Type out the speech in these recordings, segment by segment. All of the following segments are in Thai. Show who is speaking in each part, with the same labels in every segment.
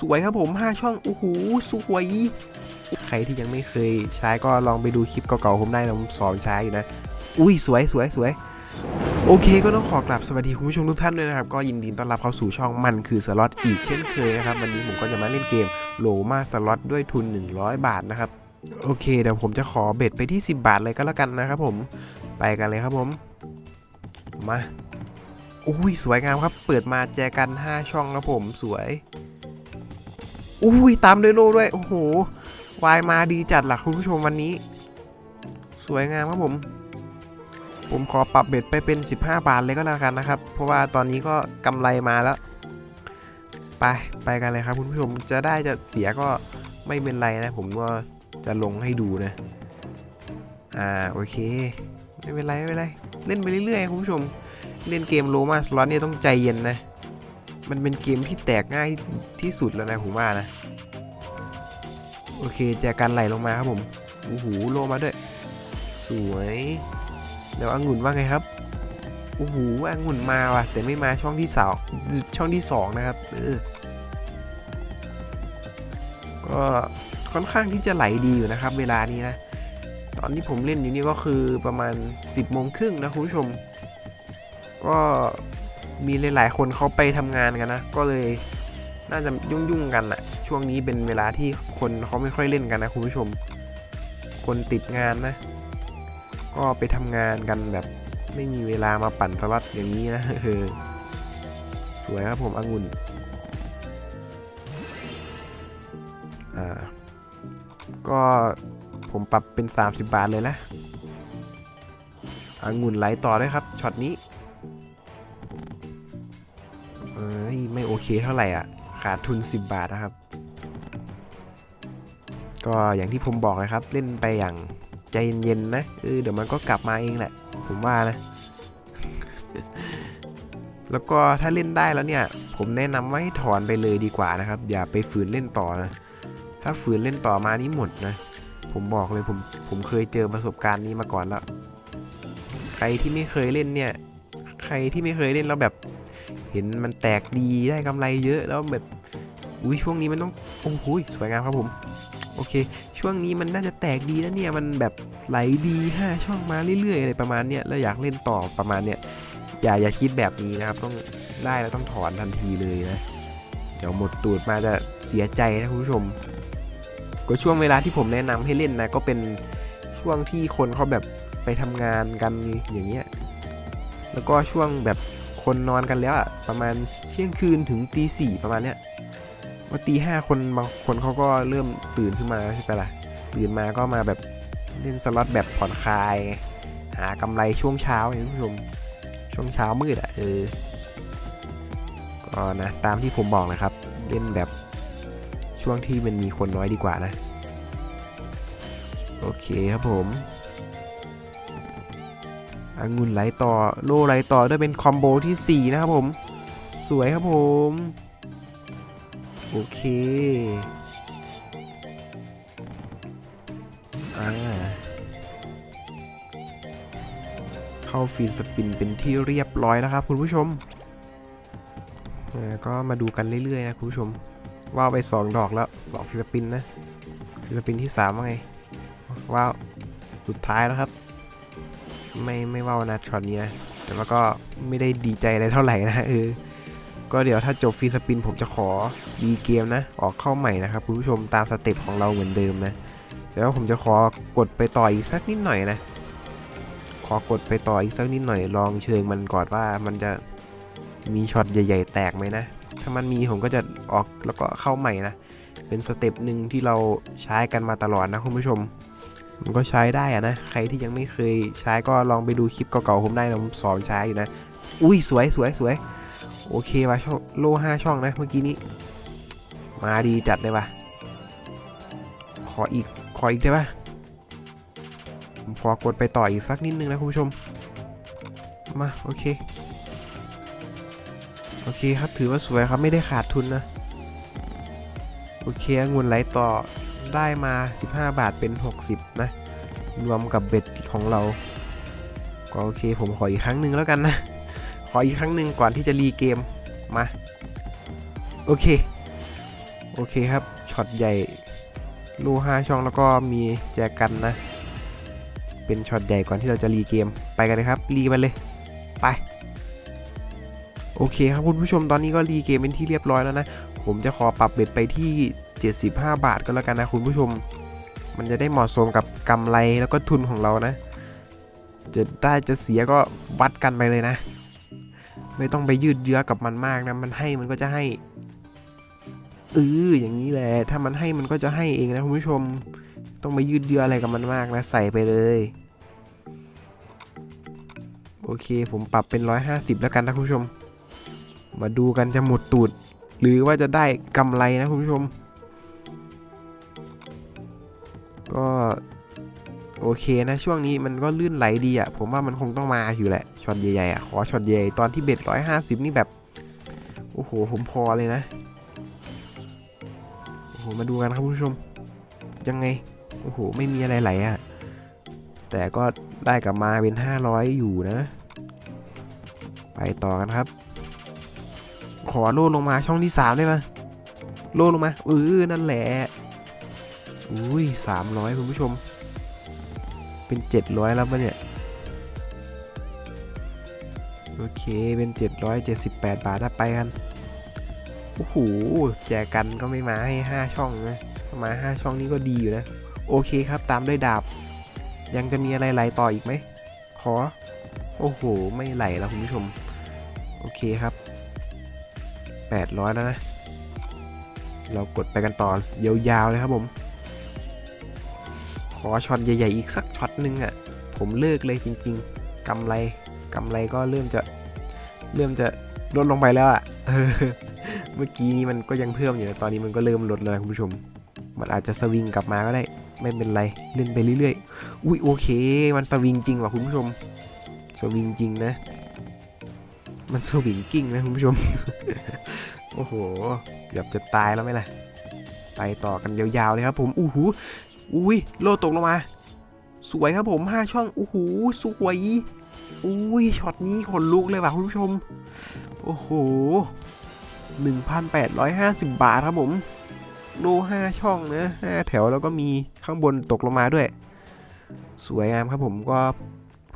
Speaker 1: สวยครับผม 5 ช่อง โอ้โห สวย ใครที่ยังไม่เคยใช้ก็ลองไปดูคลิปเก่าๆผมได้นะผมสอนใช้อยู่นะ อุ้ย สวยสวยสวยโอเคก็ต้องขอกลับสวัสดีคุณผู้ชมทุกท่านด้วยนะครับ ก็ยินดีต้อนรับเข้าสู่ช่องมันคือสล็อตอีกเช่นเคยนะครับ วันนี้ผมก็จะมาเล่นเกมโลมาสล็อตด้วยทุน 100 บาทนะครับ โอเคเดี๋ยวผมจะขอเบ็ดไปที่ 10 บาทเลยก็แล้วกันนะครับผมไปกันเลยครับผม มาอุ้ยสวยงามครับ เปิดมาแจกัน 5 ช่องครับผมสวย อุ้ยตามด้วยโลด้วย โอ้โห วายมาดีจัดล่ะคุณผู้ชมวันนี้ สวยงามครับผม ผมขอปรับเบ็ดไปเป็น 15 บาทเลยก็แล้วกันนะครับ เพราะว่าตอนนี้ก็กำไรมาแล้ว ไป ไปกันเลยครับคุณผู้ชม จะได้จะเสียก็ไม่เป็นไรนะ ผมก็จะลงให้ดูนะ อ่า โอเค ไม่เป็นไร ไม่เป็นไร เล่นไปเรื่อยๆคุณผู้ชม เล่นเกมโลมาสล็อตเนี่ยต้องใจเย็นนะ มันเป็นเกมที่แตกง่ายที่สุดแล้วนะผมว่านะ โอเคแจกันไหลลงมาครับผมโอ้โหโลมาด้วย สวยเดี๋ยวองุ่นว่าไงครับโอ้โหองุ่นมาว่ะ แต่ไม่มาช่องที่สองช่องที่สองนะครับเออก็ค่อนข้างที่จะไหลดีอยู่นะครับ เวลานี้นะ ตอนที่ผมเล่นอยู่นี่ก็คือประมาณ 10โมงครึ่งนะคุณผู้ชม ก็ มีหลาย ๆ คนเขาไปทำงานกันนะ ก็เลยน่าจะยุ่งๆกันแหละช่วงนี้เป็นเวลาที่คนเขาไม่ค่อยเล่นกันนะคุณผู้ชม คนติดงานนะ ก็ไปทำงานกันแบบ ไม่มีเวลามาปั่นสล็อตอย่างนี้นะเออสวยครับผมองุ่นอ่าก็ผมปรับเป็น 30 บาทเลยนะองุ่นไหลต่อด้วยครับช็อตนี้ โอเคเท่าไหร่อะ ขาดทุน 10 บาทนะครับ ก็อย่างที่ผมบอกนะครับ เล่นไปอย่างใจเย็นๆนะเออเดี๋ยวมันก็กลับมาเองแหละ ผมว่านะ แล้วก็ถ้าเล่นได้แล้วเนี่ย ผมแนะนำว่าให้ถอนไปเลยดีกว่านะครับ อย่าไปฝืนเล่นต่อนะ ถ้าฝืนเล่นต่อมานี่หมดนะ ผมบอกเลยผมผมเคยเจอประสบการณ์นี้มาก่อนแล้ว ใครที่ไม่เคยเล่นเนี่ย ใครที่ไม่เคยเล่นแล้วแบบ เห็นมันแตกดีได้กำไรเยอะแล้วแบบอุ้ยช่วงนี้มันต้องโอ้โหสวยงามครับผมโอเค ช่วงนี้มันน่าจะแตกดีนะเนี่ยมันแบบไหลดี5ช่องมาเรื่อยๆอะไรประมาณเนี้ยแล้วอยากเล่นต่อประมาณเนี้ยอย่าอย่าคิดแบบนี้นะครับต้องได้แล้วต้องถอนทันทีเลยนะเดี๋ยวหมดตูดมาจะเสียใจนะคุณผู้ชม ก็ช่วงเวลาที่ผมแนะนำให้เล่นนะก็เป็นช่วงที่คนเขาแบบไปทำงานกันอย่างเงี้ยแล้วก็ช่วงแบบ คนนอนกันแล้วอะประมาณเที่ยงคืนถึงตีสี่ประมาณเนี้ยว่าตีห้าคนบางคนเขาก็เริ่มตื่นขึ้นมาใช่ปะล่ะตื่นมาก็มาแบบเล่นสล็อตแบบผ่อนคลาย หากำไรช่วงเช้าเนี่ยคุณผู้ชมช่วงเช้ามืดอะเออก็นะตามที่ผมบอกนะครับ เล่นแบบช่วงที่มันมีคนน้อยดีกว่านะ โอเคครับผม องุ่นไหลต่อโล่ไหลต่อด้วยเป็นคอมโบที่ 4 นะครับผม สวยครับผม โอเคอ่าเข้าฟีดสปินเป็นที่เรียบร้อยแล้วครับคุณผู้ชม ก็มาดูกันเรื่อยๆนะคุณผู้ชม ว่าวไป 2 ดอกแล้ว 2ฟิลิปปินนะฟิลิปปินที่ 3 ว่าไงว้าว สุดท้ายแล้วครับ ไม่ไม่ว่านะช็อตนี้นะแต่ว่าก็ไม่ได้ดีใจอะไรเท่าไหร่นะเออก็เดี๋ยวถ้าจบฟรีสปินผมจะขอดีเกมนะ ออกเข้าใหม่นะครับคุณผู้ชมตามสเต็ปของเราเหมือนเดิมนะแต่ว่าผมจะขอกดไปต่ออีกสักนิดหน่อยนะ ขอกดไปต่ออีกสักนิดหน่อยลองเชิงมันก่อนว่ามันจะมีช็อตใหญ่ ๆ แตกไหมนะ ถ้ามันมีผมก็จะออกแล้วก็เข้าใหม่นะ เป็นสเต็ปหนึ่งที่เราใช้กันมาตลอดนะคุณผู้ชม มันก็ใช้ได้อะนะ ใครที่ยังไม่เคยใช้ก็ลองไปดูคลิปเก่าๆผมได้นะผมสอนใช้อยู่นะ อุ้ยสวยสวยสวยโอเคว่ะช่องโลห้าช่องนะเมื่อกี้นี้ มาดีจัดเลยว่ะ ขออีกขออีกได้ปะผมขอกดไปต่ออีกสักนิดนึงนะคุณผู้ชม มาโอเค โอเคครับถือว่าสวยครับไม่ได้ขาดทุนนะ โอเคองุ่นไหลต่อ ได้มา 15 บาทเป็น 60 นะ รวมกับเบ็ดของเรา ก็โอเคผมขออีกครั้งหนึ่งแล้วกันนะ ขออีกครั้งหนึ่งก่อนที่จะรีเกมมา โอเค โอเคครับช็อตใหญ่รูห้าช่องแล้วก็มีแจกันนะ เป็นช็อตใหญ่ก่อนที่เราจะรีเกมไปกันเลยครับ รีมันเลยไปโอเคครับคุณผู้ชมตอนนี้ก็รีเกมเป็นที่เรียบร้อยแล้วนะ ผมจะขอปรับเบ็ดไปที่ 75 บาทก็แล้วกันนะคุณผู้ชม มันจะได้เหมาะสมกับกำไรแล้วก็ทุนของเรานะ จะได้จะเสียก็วัดกันไปเลยนะ ไม่ต้องไปยืดเยื้อกับมันมากนะ มันให้มันก็จะให้เอออย่างนี้แหละ ถ้ามันให้มันก็จะให้เองนะคุณผู้ชม ต้องไปยืดเยื้ออะไรกับมันมากนะ ใส่ไปเลยโอเค ผมปรับเป็น 150 แล้วกันนะคุณผู้ชม มาดูกันจะหมดตูด หรือว่าจะได้กำไรนะคุณผู้ชม ก็โอเคนะช่วงนี้มันก็ลื่นไหลดีอะ่ะผมว่ามันคงต้องมาอยู่แหละช็อตใหญ่ๆอะ่ะขอช็อตใหญ่ตอนที่เบ็ดร้อยห้าสิบนี่แบบ โอ้โห ผมพอเลยนะ โอ้โห มาดูกันครับผู้ชม ยังไง โอ้โห ไม่มีอะไรไหลอะ่ะ แต่ก็ได้กลับมาเป็น500อยอยู่นะ ไปต่อกันครับ ขอโล่ลงมาช่องที่3ได้ไหมโล่ลงมาเออนั่นแหละ อุ้ยสามร้อยคุณผู้ชม เป็นเจ็ดร้อยแล้วปะเนี่ย โอเคเป็นเจ็ดร้อยเจ็ดสิบแปดบาทถ้าไปกัน โอ้โห แจกกันก็ไม่มาให้ห้าช่องนะมาห้าช่องนี้ก็ดีอยู่นะ โอเคครับตามด้วยดาบ ยังจะมีอะไรไหลต่ออีกไหม ขอ โอ้โห ไม่ไหลแล้วคุณผู้ชม โอเคครับ800แล้วนะเรากดไปกันต่อยาวๆเลยครับผม อช็อตใหญ่ ๆ อีกสักช็อตหนึงอะ่ะ ผมเลิกเลยจริง ๆกำไรกำไรก็เริ่มจะเริ่มจะลดลงไปแล้วอะ่ะเมื่อกี้นี้มันก็ยังเพิ่มอยู่นะตอนนี้มันก็เริ่มลดแล้วคุณผู้ชม มันอาจจะสวิงกลับมาก็ได้ ไม่เป็นไรเล่นไปเรื่อยๆ อุ้ยโอเค มันสวิงจริงว่ะคุณผู้ชม สวิงจริงนะ มันสวิงกิ้งนะคุณผู้ชม โอ้โหเกือบจะตายแล้วไหมล่ะ ไปต่อกันยาวๆเลยครับผมอู้หู อุ้ยโลตกลงมา สวยครับผมห้าช่องโอู้หูสวยอุ้ยช็อตนี้ขนลุกเลยว่ะคุณผู้ชม โอ้โห1,850 บาทครับผมโลห้าช่องนะห้าแถวแล้วก็มีข้างบนตกลงมาด้วย สวยงามครับผมก็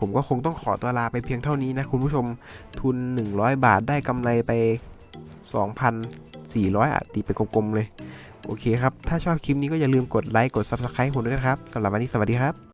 Speaker 1: ผมก็คงต้องขอตัวลาไปเพียงเท่านี้นะคุณผู้ชมทุน 100 บาทได้กำไรไป 2,400อะตีไปกลมๆเลย โอเคครับ ถ้าชอบคลิปนี้ก็อย่าลืมกดไลค์ กด Subscribe ผมด้วยนะครับสำหรับวันนี้สวัสดีครับ